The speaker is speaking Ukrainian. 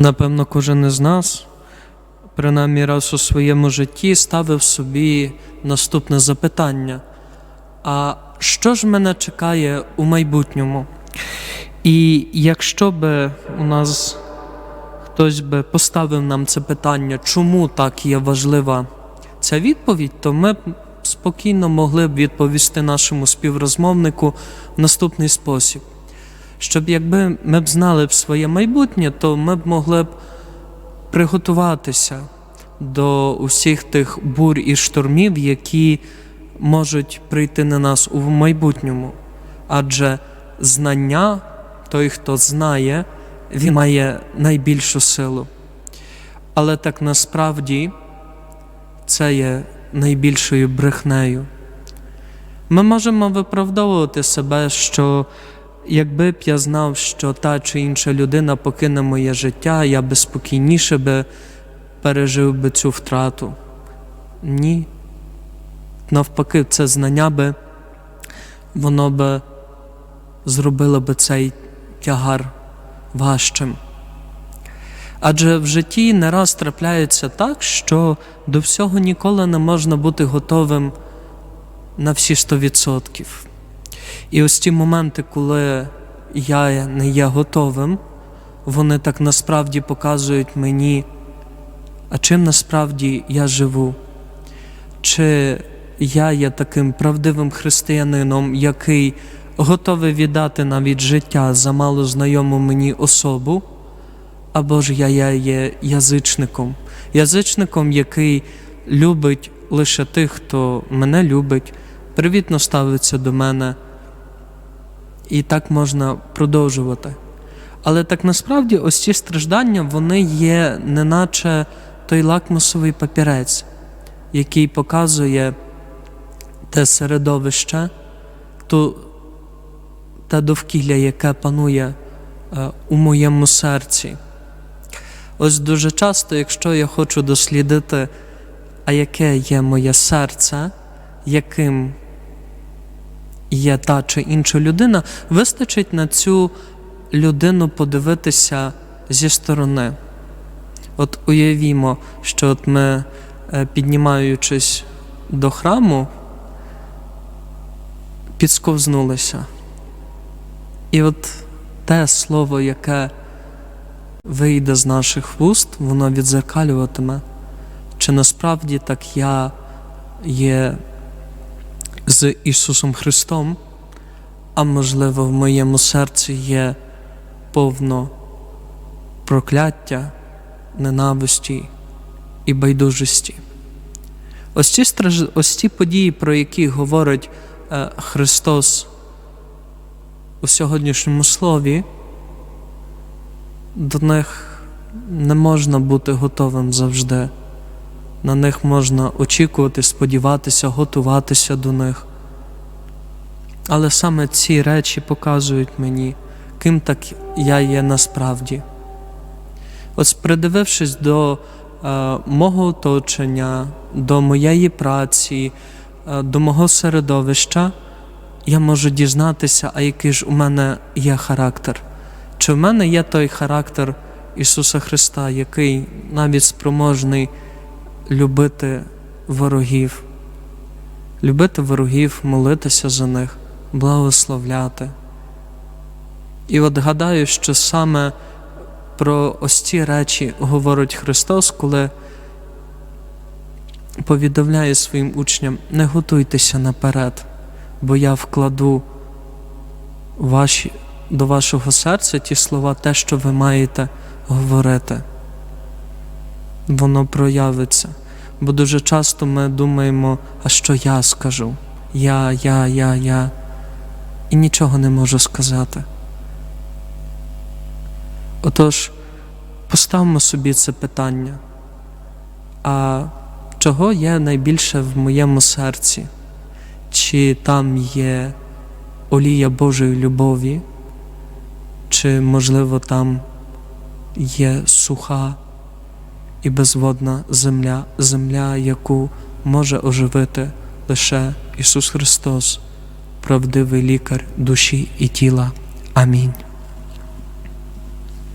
Напевно, кожен із нас, принаймні раз у своєму житті, ставив собі наступне запитання: а що ж мене чекає у майбутньому? І якщо би у нас хтось би поставив нам це питання, чому так є важлива ця відповідь, то ми б спокійно могли б відповісти нашому співрозмовнику в наступний спосіб. Щоб якби ми б знали б своє майбутнє, то ми б могли б приготуватися до усіх тих бур і штормів, які можуть прийти на нас у майбутньому. Адже знання, той, хто знає, він має найбільшу силу. Але так насправді це є найбільшою брехнею. Ми можемо виправдовувати себе, що якби б я знав, що та чи інша людина покине моє життя, я би спокійніше би пережив би цю втрату. Ні. Навпаки, це знання би, воно би зробило би цей тягар важчим. Адже в житті не раз трапляється так, що до всього ніколи не можна бути готовим на всі 100%. І ось ті моменти, коли я не є готовим, вони так насправді показують мені, а чим насправді я живу. Чи я є таким правдивим християнином, який готовий віддати навіть життя за мало знайому мені особу, або ж я, я є язичником, язичником, який любить лише тих, хто мене любить, привітно ставиться до мене. І так можна продовжувати. Але так насправді ось ці страждання вони є неначе той лакмусовий папірець, який показує те середовище, ту, те довкілля, яке панує е, у моєму серці. Ось дуже часто, якщо я хочу дослідити, а яке є моє серце, яким є та чи інша людина, вистачить на цю людину подивитися зі сторони. От уявімо, що от ми, е, піднімаючись до храму, підсковзнулися. І от те слово, яке вийде з наших вуст, воно відзеркалюватиме, чи насправді так я є з Ісусом Христом, а можливо, в моєму серці є повно прокляття, ненависті і байдужості. Ось ці, страж... ось ці події, про які говорить е, Христос у сьогоднішньому слові, до них не можна бути готовим завжди. На них можна очікувати, сподіватися, готуватися до них. Але саме ці речі показують мені, ким так я є насправді. Ось придивившись до е, мого оточення, до моєї праці, е, до мого середовища, я можу дізнатися, а який ж у мене є характер. Чи в мене є той характер Ісуса Христа, який навіть спроможний любити ворогів, любити ворогів, молитися за них, благословляти. І от гадаю, що саме про ось ці речі говорить Христос, коли повідомляє своїм учням: не готуйтеся наперед, бо я вкладу ваші, до вашого серця ті слова, те, що ви маєте говорити воно проявиться. Бо дуже часто ми думаємо, а що я скажу? Я, я, я, я. І нічого не можу сказати. Отож, поставимо собі це питання. А чого є найбільше в моєму серці? Чи там є олія Божої любові, чи, можливо, там є суха і безводна земля, земля, яку може оживити лише Ісус Христос, правдивий лікар душі і тіла. Амінь.